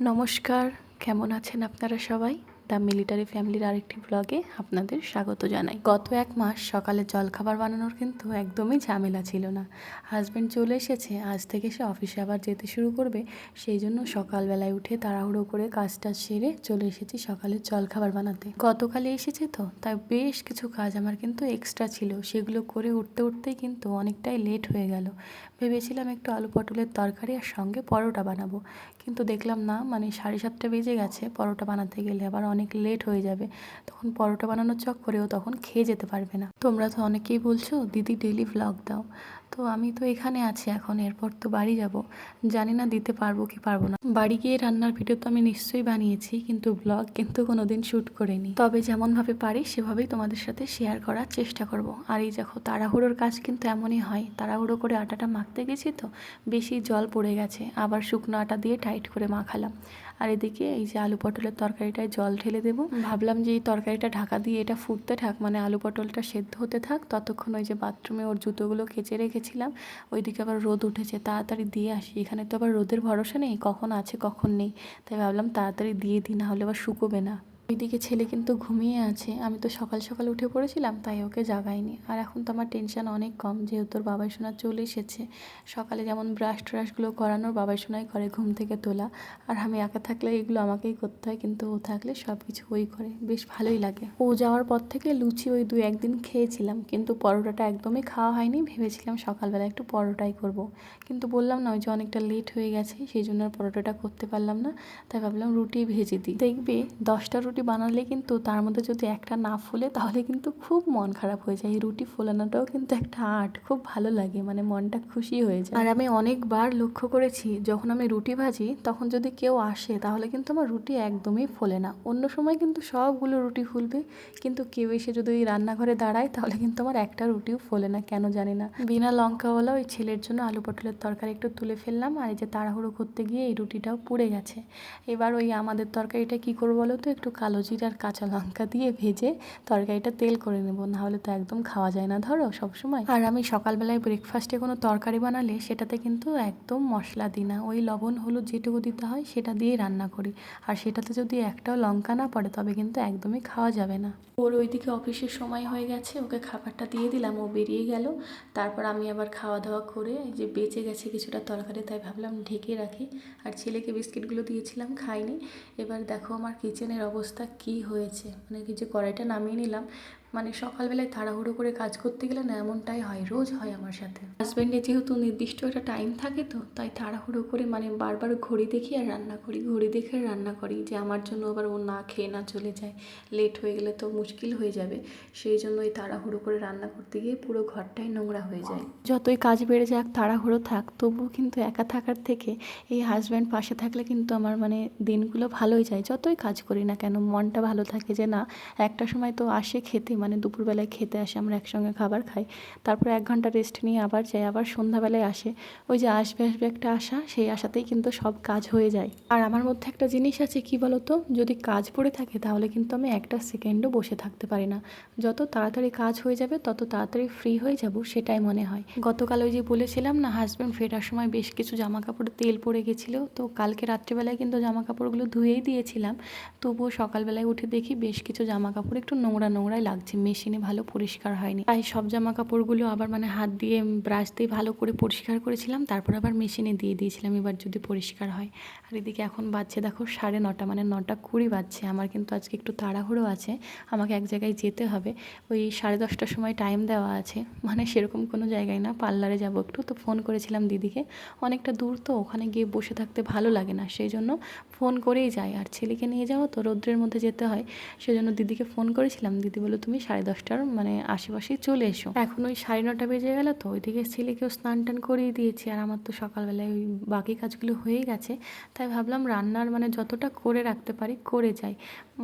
নমস্কার কেমন আছেন আপনারা সবাই? দ্য মিলিটারি ফ্যামিলির আরেকটি ব্লগে আপনাদের স্বাগত জানাই। গত এক মাস সকালে জলখাবার বানানোর কিন্তু একদমই ঝামেলা ছিল না। হাজব্যান্ড চলে এসেছে, আজ থেকে সে অফিসে আবার যেতে শুরু করবে। সেই জন্য সকালবেলায় উঠে তাড়াহুড়ো করে কাজটা সেরে চলে এসেছি সকালের জলখাবার বানাতে। গতকালে এসেছে তো, তাই বেশ কিছু কাজ আমার কিন্তু এক্সট্রা ছিল। সেগুলো করে উঠতে উঠতেই কিন্তু অনেকটাই লেট হয়ে গেল। ভেবেছিলাম একটু আলু পটলের তরকারি আর সঙ্গে পরোটা বানাবো। কিন্তু দেখলাম না মানে সাড়ে সাতটা বেজে গেছে পরোটা বানাতে গেলে। আবার অনেক লেট হয়ে যাবে। তখন পরোটা বানানোর চক্করেও তখন খেয়ে যেতে পারবে না। তোমরা তো অনেকেই বলছো, দিদি ডেলি ব্লগ দাও। তো আমি তো এখানে আছি এখন, এরপর তো বাড়ি যাব। জানি না দিতে পারব কি পারব না। বাড়ি গিয়ে রান্নার ভিডিও তো আমি নিশ্চয়ই বানিয়েছি, কিন্তু ব্লগ কিন্তু কোনোদিন শ্যুট করিনি। তবে যেমনভাবে পারি, সেভাবেই তোমাদের সাথে শেয়ার করার চেষ্টা করব। আর এই দেখো, তাড়াহুড়োর কাজ কিন্তু এমনই হয়। তাড়াহুড়ো করে আটাটা মাখতে গেছি তো, বেশি জল পড়ে গেছে। আবার শুকনো আটা দিয়ে টাইট করে মাখালাম। আর এদিকে এই যে আলু পটলের তরকারিটায় জল ঢেলে দেব। ভাবলাম যে এই তরকারিটা ঢাকা দিয়ে এটা ফুটতে থাক মানে আলু পটলটা সেদ্ধ হতে থাক। ততক্ষণ ওই যে বাথরুমে ওর জুতোগুলো কেচে রেখেছিলাম। ওইদিকে আবার রোদ উঠেছে, তাড়াতাড়ি দিয়ে আসি। এখানে তো আবার রোদের ভরসা নেই, কখন আছে কখন নেই। তাই ভাবলাম তাড়াতাড়ি দিয়ে দিই, না হলে আবার শুকোবে না। ওইদিকে ছেলে কিন্তু ঘুমিয়ে আছে। আমি তো সকাল সকাল উঠে পড়েছিলাম, তাই ওকে জাগাইনি। আর এখন তো আমার টেনশন অনেক কম, যেহেতু ওর বাবাই সোনা চলে এসেছে। সকালে যেমন ব্রাশ ট্রাশগুলো করানোর বাবাই সোনাই করে ঘুম থেকে তোলা। আর আমি একা থাকলে এগুলো আমাকেই করতে হয়, কিন্তু ও থাকলে সব কিছু ওই করে। বেশ ভালোই লাগে। ও যাওয়ার পর থেকে লুচি ওই দু একদিন খেয়েছিলাম, কিন্তু পরোটাটা একদমই খাওয়া হয়নি। ভেবেছিলাম সকালবেলা একটু পরোটাই করব। কিন্তু বললাম না, ওই যে অনেকটা লেট হয়ে গেছে, সেই জন্য আর পরোটাটা করতে পারলাম না। তাই ভাবলাম রুটি ভেজে দিই। দেখবে দশটা রুটি বানালে কিন্তু তার মধ্যে যদি একটা না ফুলে তাহলে কিন্তু খুব মন খারাপ হয়ে যায়। এই রুটি ফোলানোটাও কিন্তু একটা আর্ট। খুব ভালো লাগে মানে মনটা খুশি হয়ে যায়। আর আমি অনেকবার লক্ষ্য করেছি, যখন আমি রুটি ভাজি, তখন যদি কেউ আসে তাহলে কিন্তু আমার রুটি একদমই ফোলে না। অন্য সময় কিন্তু সবগুলো রুটি ফুলবে, কিন্তু কেউ এসে যদি ওই রান্নাঘরে দাঁড়ায় তাহলে কিন্তু আমার একটা রুটিও ফোলে না, কেন জানি না। বিনা লঙ্কাওয়ালা ওই ছেলের জন্য আলু পটলের তরকারি একটু তুলে ফেললাম আর এই যে তাড়াহুড়ো করতে গিয়ে এই রুটিটাও পুড়ে গেছে। এবার ওই আমাদের তরকারিটা কী করব বলো তো? একটু কালো জিরা আর কাঁচা লঙ্কা দিয়ে ভেজে তরকারিটা তেল করে নেব, নাহলে তো একদম খাওয়া যায় না ধরো সবসময়। আর আমি সকালবেলায় ব্রেকফাস্টে কোনো তরকারি বানালে সেটাতে কিন্তু একদম মশলা দিই না। ওই লবণ, হলুদ যেটুকু দিতে হয় সেটা দিয়েই রান্না করি। আর সেটাতে যদি একটাও লঙ্কা না পড়ে তবে কিন্তু একদমই খাওয়া যাবে না। ওর ওইদিকে অফিসের সময় হয়ে গেছে, ওকে খাবারটা দিয়ে দিলাম, ও বেরিয়ে গেল। তারপর আমি আবার খাওয়া দাওয়া করে যে বেঁচে গেছে কিছুটা তরকারি, তাই ভাবলাম ঢেকে রাখি। আর ছেলেকে বিস্কিটগুলো দিয়েছিলাম, খাইনি। এবার দেখো আমার কিচেনের অবস্থা কি হয়েছে? মানে কি যে কড়াইটা নামিয়ে নিলাম মানে সকালবেলায় তাড়াহুড়ো করে কাজ করতে গেলে না এমনটাই হয়, রোজ হয় আমার সাথে। হাজব্যান্ডের যেহেতু নির্দিষ্ট একটা টাইম থাকে তো, তাই তাড়াহুড়ো করে মানে বারবার ঘড়ি দেখি আর রান্না করি। ঘড়ি দেখে রান্না করি যে আমার জন্য আবার ও না খেয়ে না চলে যায়। লেট হয়ে গেলে তো মুশকিল হয়ে যাবে। সেই জন্য এই তাড়াহুড়ো করে রান্না করতে গিয়ে পুরো ঘরটাই নোংরা হয়ে যায়। যতই কাজ বেড়ে যাক, তাড়াহুড়ো থাক, তবুও কিন্তু একা থাকার থেকে এই হাজব্যান্ড পাশে থাকলে কিন্তু আমার মানে দিনগুলো ভালোই যায়। যতই কাজ করি না কেন, মনটা ভালো থাকে যে না, একটা সময় তো আসে খেতে মানে দুপুরবেলায় খেতে আসে, আমরা একসঙ্গে খাবার খাই। তারপর এক ঘণ্টা রেস্ট নিয়ে আবার যাই, আবার সন্ধ্যাবেলায় আসে। ওই যে আসবে আসবে একটা আশা, সেই আশাতেই কিন্তু সব কাজ হয়ে যায়। আর আমার মধ্যে একটা জিনিস আছে, কি বলতো? যদি কাজ পড়ে থাকে, তাহলে কিন্তু আমি একটা সেকেন্ডও বসে থাকতে পারি না। যত তাড়াতাড়ি কাজ হয়ে যাবে, তত তাড়াতাড়ি ফ্রি হয়ে যাব, সেটাই মনে হয়। গতকাল ওই যে বলেছিলাম না হাজব্যান্ড ফেরার সময় বেশ কিছু জামা কাপড়ে তেল পড়ে গেছিল। তো কালকে রাত্রিবেলায় কিন্তু জামা কাপড়গুলো ধুয়েই দিয়েছিলাম। তবুও সকালবেলায় উঠে দেখি বেশ কিছু জামা কাপড় একটু নোংরা, নোংরাই লাগছে। মেশিনে ভালো পরিষ্কার হয়নি। তাই সব জামা কাপড়গুলো আবার মানে হাত দিয়ে ব্রাশ দিয়ে ভালো করে পরিষ্কার করেছিলাম, তারপর আবার মেশিনে দিয়ে দিয়েছিলাম এবার যদি পরিষ্কার হয়। আর এদিকে এখন বাজছে দেখো সাড়ে নটা মানে নটা কুড়ি বাজছে, আমার কিন্তু আজকে একটু তাড়াহুড়ো আছে, আমাকে এক জায়গায় যেতে হবে। ওই সাড়ে দশটার সময় টাইম দেওয়া আছে মানে সেরকম কোনো জায়গায় না, পার্লারে যাব একটু, তো ফোন করেছিলাম দিদিকে। অনেকটা দূর তো, ওখানে গিয়ে বসে থাকতে ভালো লাগে না সেই জন্য ফোন করেই যায় আর ছেলেকে নিয়ে যাওয়া তো রৌদ্রের মধ্যে যেতে হয়, সেজন্য দিদিকে ফোন করেছিলাম, দিদি বলে তুমি সাড়ে দশটার মানে আশেপাশেই চলে এসো। এখন ওই সাড়ে নটা বেজে গেল তো, ওইদিকে ছেলেকেও স্নান টান করিয়ে দিয়েছি আর আমার তো সকালবেলায় ওই বাকি কাজগুলো হয়ে গেছে। তাই ভাবলাম রান্নার মানে যতটা করে রাখতে পারি করে যাই।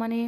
মানে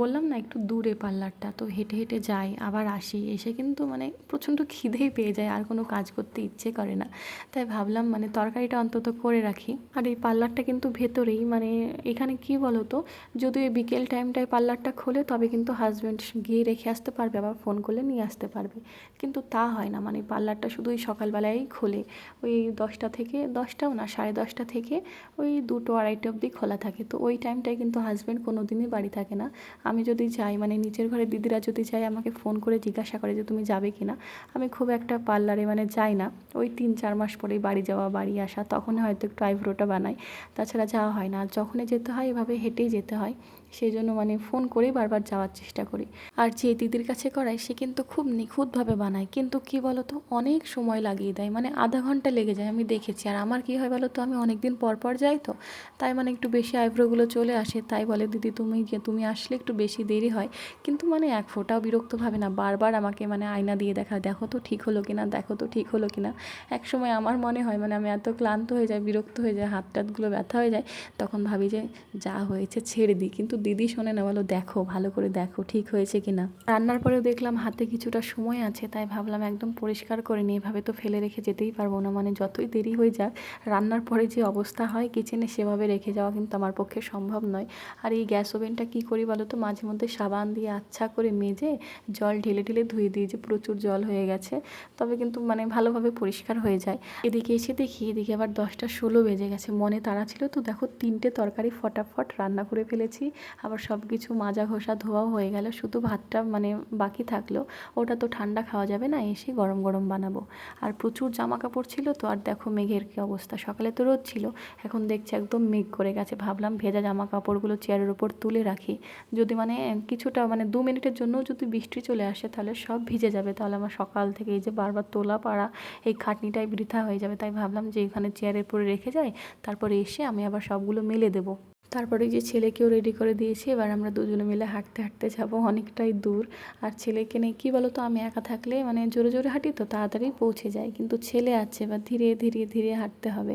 বললাম না একটু দূরে পার্লারটা, তো হেঁটে হেঁটে যাই, আবার আসি। এসে কিন্তু মানে প্রচণ্ড খিদেই পেয়ে যায়, আর কোনো কাজ করতে ইচ্ছে করে না। তাই ভাবলাম মানে তরকারিটা অন্তত করে রাখি। আর এই পার্লারটা কিন্তু ভেতরেই মানে এখানে কি বলো তো যদি ওই বিকেল টাইমটায় পার্লারটা খোলে তবে কিন্তু হাজব্যান্ড গিয়ে রেখে আসতে পারবে আবার ফোন করলে নিয়ে আসতে পারবে। কিন্তু তা হয় না মানে পার্লারটা শুধু ওই সকালবেলায় খোলে। ওই দশটা থেকে, দশটাও না, সাড়ে দশটা থেকে ওই দুটো আড়াইটা অবধি খোলা থাকে। তো ওই টাইমটায় কিন্তু হাজব্যান্ড কোনো দিনই বাড়ি থাকে না। আমি যদি যাই মানে নিচের ঘরে দিদিরা যদি যাই আমাকে ফোন করে জিজ্ঞাসা করে যে তুমি যাবে কি না আমি খুব একটা পার্লারে মানে যাই না। ওই তিন চার মাস পরেই বাড়ি যাওয়া, বাড়ি আসা তখন হয়তো একটু আইব্রোটা বানাই। তাছাড়া যাওয়া হয় না। আর যখনই যেতে হয়, এভাবে হেঁটেই যেতে হয়। সেই জন্য মানে ফোন করেই বারবার যাওয়ার চেষ্টা করি। আর যে দিদির কাছে করায় সে কিন্তু খুব নিখুঁতভাবে বানায়। কিন্তু কি বলতো, অনেক সময় লাগিয়ে দেয়। মানে আধা ঘণ্টা লেগে যায়, আমি দেখেছি। আর আমার কি হয় বলো তো আমি অনেক দিন পর পর যাই তো, তাই মানে একটু বেশি আইব্রোগুলো চলে আসে। তাই বলে, দিদি, তুমি তুমি আসলে একটু বেশি দেরি হয়। কিন্তু মানে এক ফোঁটাও বিরক্ত ভাবে না, বারবার আমাকে মানে আয়না দিয়ে দেখা দেখো তো ঠিক হলো কিনা, দেখো তো ঠিক হলো কিনা। এক সময় আমার মনে হয় মানে আমি এত ক্লান্ত হয়ে যাই, বিরক্ত হয়ে যায় হাত টাতগুলো ব্যথা হয়ে যায়, তখন ভাবি যে, যা হয়েছে ছেড়ে দিই। কিন্তু দিদি শোনে না বলো দেখো, ভালো করে দেখো, ঠিক হয়েছে কি না রান্নার পরেও দেখলাম হাতে কিছুটা সময় আছে, তাই ভাবলাম একদম পরিষ্কার করে নিই। এভাবে তো ফেলে রেখে যেতেই পারব না মানে যতই দেরি হয়ে যাক, রান্নার পরে যে অবস্থা হয় কিচেনে সেভাবে রেখে যাওয়া কিন্তু আমার পক্ষে সম্ভব নয়। আর এই গ্যাস ওভেনটা কী করি বলো তো, মাঝে মধ্যে সাবান দিয়ে আচ্ছা করে মেজে জল ঢেলে ঢেলে ধুয়ে দিই, যে প্রচুর জল হয়ে গেছে, তবে কিন্তু মানে ভালোভাবে পরিষ্কার হয়ে যায়। এদিকে এসে দেখি, এদিকে আবার দশটা ষোলো বেজে গেছে, মনে তাড়া ছিল তো, দেখো তিনটে তরকারি ফটাফট রান্না করে ফেলেছি। আবার সব কিছু মাজা ঘষা ধোয়াও হয়ে গেল, শুধু ভাতটা মানে বাকি থাকল। ওটা তো ঠান্ডা খাওয়া যাবে না, এসে গরম গরম বানাবো। আর প্রচুর জামা কাপড় ছিল তো, আর দেখো মেঘের কী অবস্থা। সকালে তো রোদ ছিল, এখন দেখছি একদম মেঘ করে গেছে। ভাবলাম ভেজা জামা কাপড়গুলো চেয়ারের ওপর তুলে রাখি। যদি মানে কিছুটা মানে দু মিনিটের জন্যও যদি বৃষ্টি চলে আসে, তাহলে সব ভিজে যাবে। তাহলে আমার সকাল থেকে এই যে বারবার তোলা পাড়া, এই খাটনিটাই বৃথা হয়ে যাবে। তাই ভাবলাম যে এখানে চেয়ারের উপরে রেখে যাই, তারপরে এসে আমি আবার সবগুলো মেলে দেবো। তারপরে যে ছেলেকেও রেডি করে দিয়েছি, এবার আমরা দুজনে মিলে হাঁটতে হাঁটতে যাব অনেকটাই দূর। আর ছেলেকে নিয়ে কী বলো তো আমি একা থাকলে মানে জোরে জোরে হাঁটি তো, তাড়াতাড়ি পৌঁছে যায় কিন্তু ছেলে আছে বা ধীরে ধীরে ধীরে হাঁটতে হবে।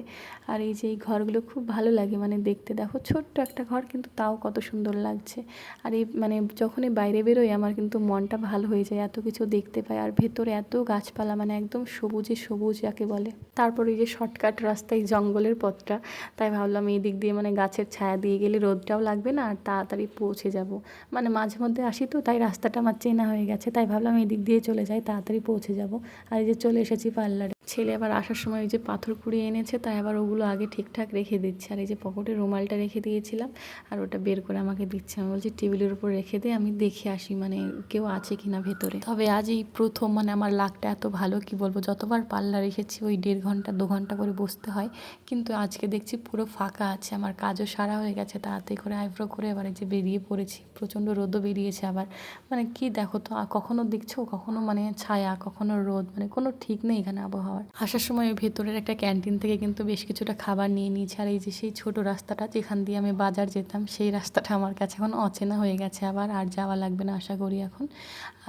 আর এই যে এই ঘরগুলো খুব ভালো লাগে মানে দেখতে দেখো, ছোট্ট একটা ঘর কিন্তু তাও কত সুন্দর লাগছে। আর এই মানে যখনই বাইরে বেরোই, আমার কিন্তু মনটা ভালো হয়ে যায়, এত কিছু দেখতে পাই। আর ভেতরে এত গাছপালা মানে একদম সবুজে সবুজ যাকে বলে। তারপরে এই যে শর্টকাট রাস্তায় জঙ্গলের পথটা, তাই ভাবলাম এই দিক দিয়ে মানে গাছের ছায়া দিয়ে গেলে রোদটাও লাগবে না আর তাড়াতাড়ি পৌঁছে যাব। মানে মাঝে মধ্যে আসি তো, তাই রাস্তাটা আমার চেনা হয়ে গেছে, তাই ভাবলাম এই দিক দিয়ে চলে যাই, তাড়াতাড়ি পৌঁছে যাব। আর এই যে চলে এসেছি পার্লারে। ছেলে আবার আসার সময় ওই যে পাথর কুড়িয়ে এনেছে, তাই আবার ওগুলো আগে ঠিকঠাক রেখে দিচ্ছে। আর এই যে পকেটে রুমালটা রেখে দিয়েছিলাম, আর ওটা বের করে আমাকে দিচ্ছে। আমি বলছি, টেবিলের উপর রেখে দিয়ে আমি দেখে আসি মানে কেউ আছে কি না ভেতরে। তবে আজ এই প্রথম মানে আমার লাকটা এত ভালো, কি বলব, যতবার পার্লার এসেছি, ওই দেড় ঘণ্টা, দু ঘণ্টা করে বসতে হয়। কিন্তু আজকে দেখছি পুরো ফাঁকা আছে, আমার কাজও সারা হয়ে গেছে, তাড়াতাড়ি করে আইব্রো করে আবার এই যে বেরিয়ে পড়েছি। প্রচণ্ড রোদও বেরিয়েছে আবার। মানে কি দেখো তো কখনো দেখছ, কখনো মানে ছায়া, কখনো রোদ মানে কোনো ঠিক নেই এখানে আবহাওয়ার আসার সময় ওই ভেতরের একটা ক্যান্টিন থেকে কিন্তু বেশ কিছুটা খাবার নিয়ে নিয়েছি। আর এই যে সেই ছোট রাস্তাটা যেখান দিয়ে আমি বাজার যেতাম, সেই রাস্তাটা আমার কাছে এখন অচেনা হয়ে গেছে আবার, আর যাওয়া লাগবে না আশা করি এখন।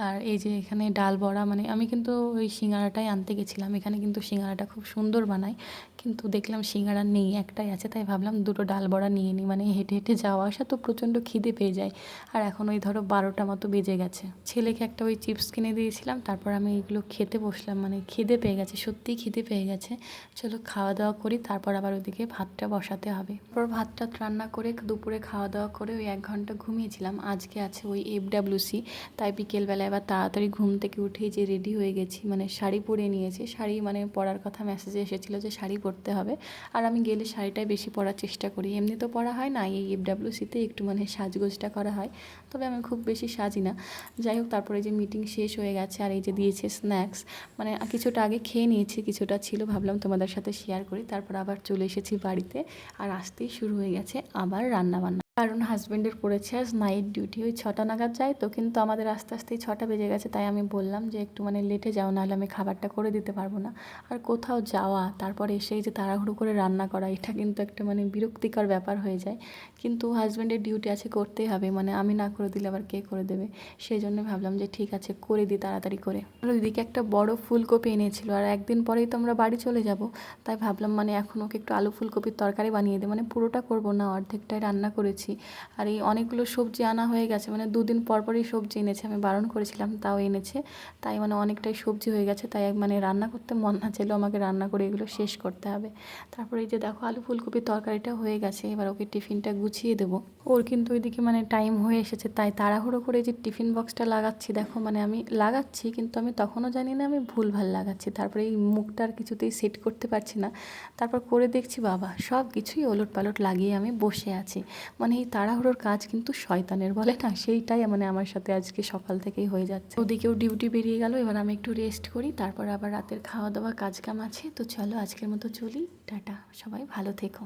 আর এই যে এখানে ডাল বড়া মানে আমি কিন্তু ওই সিঙ্গারাটাই আনতে গেছিলাম। এখানে কিন্তু সিঙ্গারাটা খুব সুন্দর বানায়, কিন্তু দেখলাম সিঙ্গারা নেই, একটাই আছে, তাই ভাবলাম দুটো ডাল বড়া নিয়ে নিই মানে হেঁটে হেঁটে যাওয়া আসা তো প্রচণ্ড খিদে পেয়ে যায়। আর এখন ওই ধরো বারোটা মতো বেজে গেছে। ছেলেকে একটা ওই চিপস কিনে দিয়েছিলাম, তারপর আমি এগুলো খেতে বসলাম। মানে খিদে পেয়ে গেছে সত্যিই খিদে পেয়ে গেছে। চলো খাওয়া দাওয়া করি, তারপর আবার ওইদিকে ভাতটা বসাতে হবে। তারপর ভাতটা রান্না করে দুপুরে খাওয়া দাওয়া করে ওই এক ঘণ্টা ঘুমিয়েছিলাম। আজকে আছে ওই এফডাব্লিউসি, তাই বিকেলবেলা এবার তাড়াতাড়ি ঘুম থেকে উঠেই যে রেডি হয়ে গেছি মানে শাড়ি পরে নিয়েছি। শাড়ি মানে পরার কথা মেসেজে এসেছিল যে শাড়ি পরতে হবে। আর আমি গেলে শাড়িটাই বেশি পরার চেষ্টা করি। এমনি তো পরা হয় না, এই এফডাব্লিউসিতে একটু মানে সাজগোজটা করা হয়। তবে আমি খুব বেশি সাজি না। যাই হোক, তারপরে যে মিটিং শেষ হয়ে গেছে আর এই যে দিয়েছে স্ন্যাক্স মানে কিছুটা আগে খেয়ে নিয়েছি, কিছুটা ছিল, ভাবলাম তোমাদের সাথে শেয়ার করি। তারপর আবার চলে এসেছি বাড়িতে। আর আসতেই শুরু হয়ে গেছে আবার রান্না বান্না কারণ হাজব্যান্ডের পড়েছে আজ নাইট ডিউটি ওই ছটা নাগাদ যায় তো, কিন্তু আমাদের আস্তে আস্তেই ছটা বেজে গেছে, তাই আমি বললাম যে একটু মানে লেটে যাও, নাহলে আমি খাবারটা করে দিতে পারব না। আর কোথাও যাওয়া, তারপরে এসেই যে তাড়াহুড়ো করে রান্না করা, এটা কিন্তু একটা মানে বিরক্তিকর ব্যাপার হয়ে যায়। কিন্তু হাজব্যান্ডের ডিউটি আছে করতেই হবে মানে আমি না করে দিলে আবার কে করে দেবে? সেই জন্য ভাবলাম যে ঠিক আছে, করে দিই তাড়াতাড়ি করে। আর ওইদিকে একটা বড় ফুলকপি এনেছিল, আর একদিন পরেই তো আমরা বাড়ি চলে যাব, তাই ভাবলাম মানে এখন ওকে একটু আলু ফুলকপির তরকারি বানিয়ে দিই মানে পুরোটা করব না, অর্ধেকটাই রান্না করেছি। করছি। আর এই অনেকগুলো সবজি আনা হয়ে গেছে। মানে দুদিন পর পরই সবজি এনেছে। আমি বারণ করেছিলাম, তাও এনেছে। তাই মানে অনেকটাই সবজি হয়ে গেছে। তাই মানে রান্না করতে মন না চাইলেও আমাকে রান্না করে এগুলো শেষ করতে হবে। তারপরে এই যে দেখো, আলু ফুলকপির তরকারিটা হয়ে গেছে। এবার ওকে টিফিনটা গুছিয়ে দেবো। ওর কিন্তু ওইদিকে মানে টাইম হয়ে এসেছে। তাই তাড়াহুড়ো করে যে টিফিন বক্সটা লাগাচ্ছি, দেখো মানে আমি লাগাচ্ছি, কিন্তু আমি তখনও জানি না আমি ভুল ভালো লাগাচ্ছি। তারপরে এই মুখটা আর কিছুতেই সেট করতে পারছি না। তারপর করে দেখছি, বাবা সব কিছুই ওলট পালট লাগিয়ে আমি বসে আছি। মানে এই তাড়াহুড়োর কাজ কিন্তু শয়তানের বলে না, সেইটাই মানে আমার সাথে আজকে সকাল থেকেই হয়ে যাচ্ছে। ওদিকেও ডিউটি বেরিয়ে গেল, এবার আমি একটু রেস্ট করি, তারপর আবার রাতের খাওয়া দাওয়া কাজ কাম আছে। তো চলো আজকের মতো চলি, টাটা, সবাই ভালো থেকো।